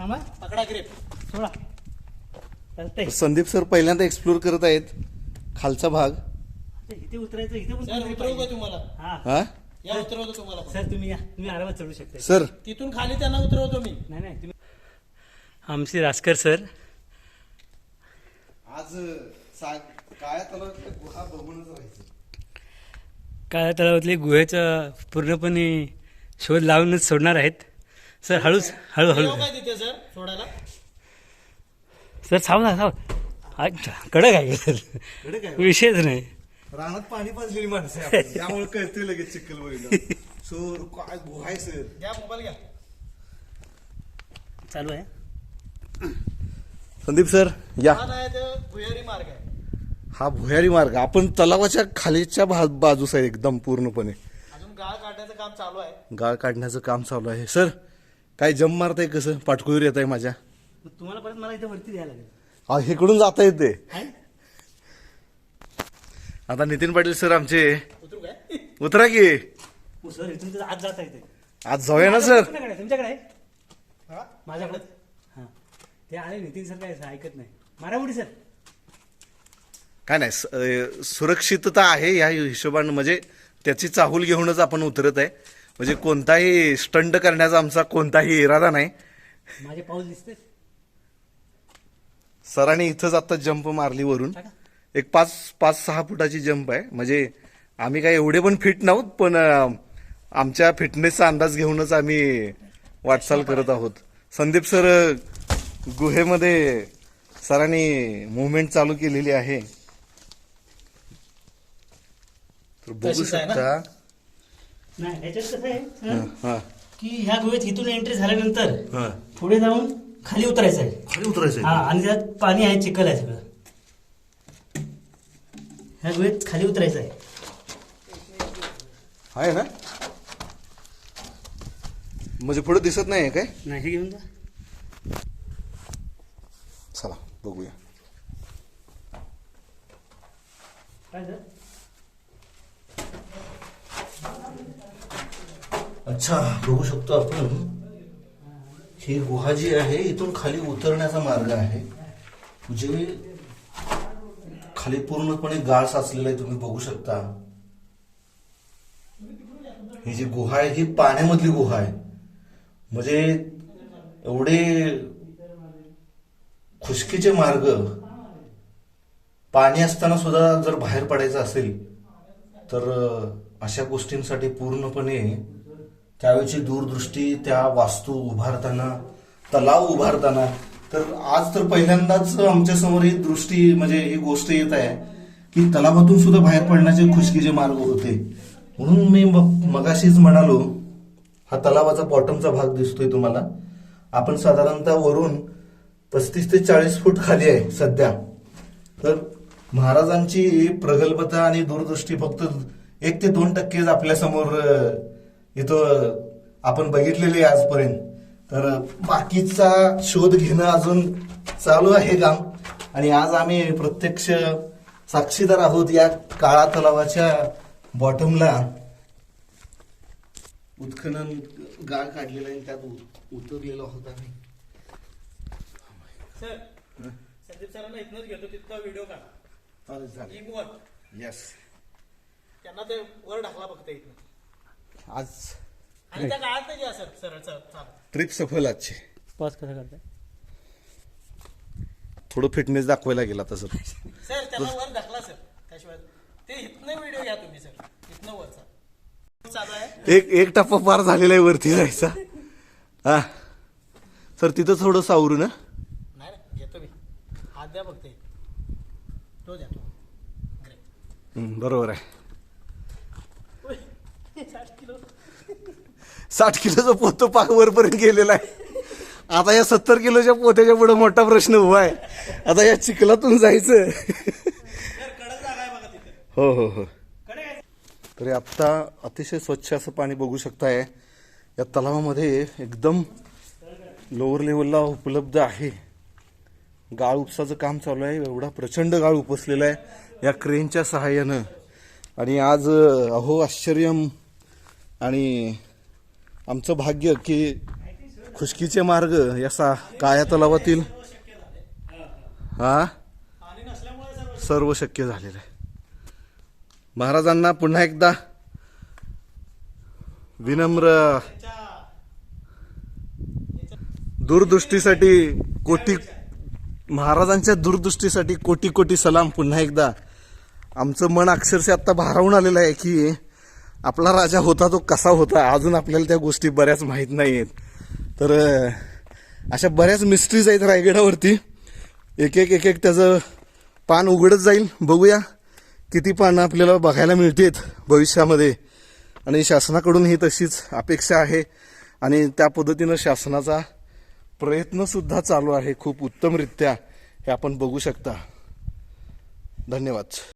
थांबा. पकडा ग्रेप सोडा. चालतंय. संदीप सर पहिल्यांदा एक्सप्लोर करत आहेत. खालचा भाग. आता इथे उतरायचं इथे पण सर उतरवू का. तुम्हाला? हा. हा? या उतरवतो तुम्हाला पण. सर तुम्ही या. तुम्ही आरामात चढू शकता सर. तिथून खाली त्यांना उतरवतो मी. नाही नाही तुम्ही आमचे रासकर सर. आज काय गुहा बघूनच राहायचं. काळ्या तलावातले गुहेचा पूर्णपणे शोध लावूनच सोडणार आहेत. सर हळूच हळूहळू येऊ काय तिथे सर? सोडायला? सर थांब ना थांब. कडक आहे. सर विषयच नाही. रानात पाणी पाजलेली माणसं आहे आपण. त्यामुळे कळते लगेच चिखल सर काय गुहा आहे सर? घ्या मोबाईल घ्या. चालू आहे. संदीप सर या. हा नाही तर भुयारी मार्ग आहे. हा भुयारी मार्ग. आपण तलावाच्या खालीच्या भा- बाजूस आहे एकदम पूर्णपणे. अजून गाळ काढण्याचं काम चालू आहे. गाळ काढण्याचं काम चालू आहे. सर काय जम मारताय कसं? पाठकुळीवर येत आहे माझ्या. मग तुम्हाला परत मला इथे वरती द्यायला लागेल. हा इकडून जाता येते? आता नितीन पाटील सर आमचे. उतरू काय? उतरा की. हो सर इथून जाता येते. आज जाऊया ना सर. तुमच्याकडे तुमच्याकडे? आहे माझ्याकडे? हां. ते आले नितीन सर काय ऐकत नाही. मारा उडी सर. काय नाही स- अं, सुरक्षितता आहे या हिशोबानं म्हणजे त्याची चाहूल घेऊनच आपण उतरत आहे. म्हणजे कोणताही स्टंट करण्याचा आमचा कोणताही इरादा नाही. माझे पाऊस दिसते सरांनी इथंच आता जंप मारली वरून. एक पाच पाच सहा फुटाची जंप आहे. म्हणजे आम्ही काय एवढे पण फिट नव्हत पण आमच्या फिटनेसचा अंदाज घेऊनच आम्ही वाटचाल करत आहोत. संदीप सर गुहेमध्ये सरांनी मुवमेंट चालू केलेली आहे. तर बघू? शकता. नाही कसं आहे? हा, हा? की ह्या गुहेत इथून एंट्री झाल्यानंतर हा. पुढे जाऊन खाली उतरायचं आहे. खाली उतरायचं हा आहे. आणि त्यात पाणी आहे चिखल आहे सगळं. ह्या गुहेत खाली उतरायचं आहे. आहे ना? म्हणजे पुढे दिसत नाही काय? नाही हे घेऊन जा चला बघूया काय सर अच्छा बघू शकतो आपण. ही गुहा जी आहे इथून खाली उतरण्याचा मार्ग आहे. म्हणजे खाली पूर्णपणे गाळ साचलेला आहे तुम्ही बघू शकता. ही जी गुहा आहे ही पाण्यामधली गुहा आहे. म्हणजे एवढे खुशकीचे मार्ग पाणी असताना सुद्धा जर बाहेर पडायचं असेल तर अशा गोष्टींसाठी पूर्णपणे त्यावेळची दूरदृष्टी त्या वास्तू उभारताना तलाव उभारताना तर आज तर पहिल्यांदाच आमच्यासमोर ही दृष्टी म्हणजे ही गोष्ट येत आहे की तलावातून सुद्धा बाहेर पडण्याचे खुशकीचे मार्ग होते. म्हणून मी मगाशीच म्हणालो हा तलावाचा बॉटमचा भाग दिसतोय तुम्हाला. आपण साधारणतः वरून पस्तीस ते चाळीस फूट खाली आहे सध्या. तर महाराजांची प्रगल्भता आणि दूरदृष्टी फक्त एक ते दोन टक्केच आपल्यासमोर इथं आपण बघितलेली आहे आजपर्यंत. तर बाकीचा शोध घेणं अजून चालू आहे काम. आणि आज आम्ही प्रत्यक्ष साक्षीदार आहोत या काळा तलावाच्या बॉटमला उत्खनन गाळ काढलेला आहे त्यात उतरलेलो आहोत आम्ही. सर संदीप सरांना इथनच घेतो तिथला व्हिडिओ काढा. येस त्यांना ते वर ढकला फक्त इथनं आज आणि त्या काळात नाही घ्या सर सरळ ट्रिप सफल आजची. पॉज कसा करताय? थोडं फिटनेस दाखवायला गेला तसं सर. त्यांना वर ढकला सर. त्याशिवाय ते इथनं व्हिडिओ घ्या तुम्ही सर. इथनं वरचा चालू आहे. एक एक टप्पा पार झालेला आहे वरती जायचा. हा. सर तिथं थोडं सावरू ना? नाही ना घेतो मी. हात द्या फक्त. एक. तो द्या तो. ग्रेट बरोबर आहे साठ किलो साठ किलोचं पोतं पाकवरपर्यंत गेलेला आहे. आता या सत्तर किलोच्या पोत्याच्या पुढं मोठा प्रश्न उभा आहे. आता या चिखलातून जायचं. हो हो हो. तरी आत्ता अतिशय स्वच्छ असं पाणी बघू शकताय. या तलावामध्ये एकदम लोअर लेवलला उपलब्ध आहे. गाळ उपसाचं काम चालू आहे. एवढा प्रचंड गाळ उपसलेला आहे. या क्रेनच्या सहाय्यानं. आणि आज अहो आश्चर्यम आणि आमचं भाग्य की खुशकीचे मार्ग या काया तलावातील हा सर्व शक्य झालेलं आहे. महाराजांना पुन्हा एकदा विनम्र दूरदृष्टीसाठी कोटी महाराजांच्या दूरदृष्टीसाठी कोटी कोटी सलाम पुन्हा एकदा. आमचं मन अक्षरशः आत्ता भारावून आलेलं आहे की आपला राजा होता तो कसा होता अजून आपल्याला त्या गोष्टी बऱ्याच माहीत नाही आहेत तर अशा बऱ्याच मिस्ट्रीज आहेत रायगडावरती. एक एक एक एक त्याचं पान उघडत जाईल. बघूया किती पानं आपल्याला बघायला मिळतात भविष्यामध्ये. आणि शासनाकडून ही तशीच अपेक्षा आहे. आणि त्या पद्धतीनं शासनाचा प्रयत्नसुद्धा चालू आहे खूप उत्तमरित्या. हे आपण बघू शकता. धन्यवाद.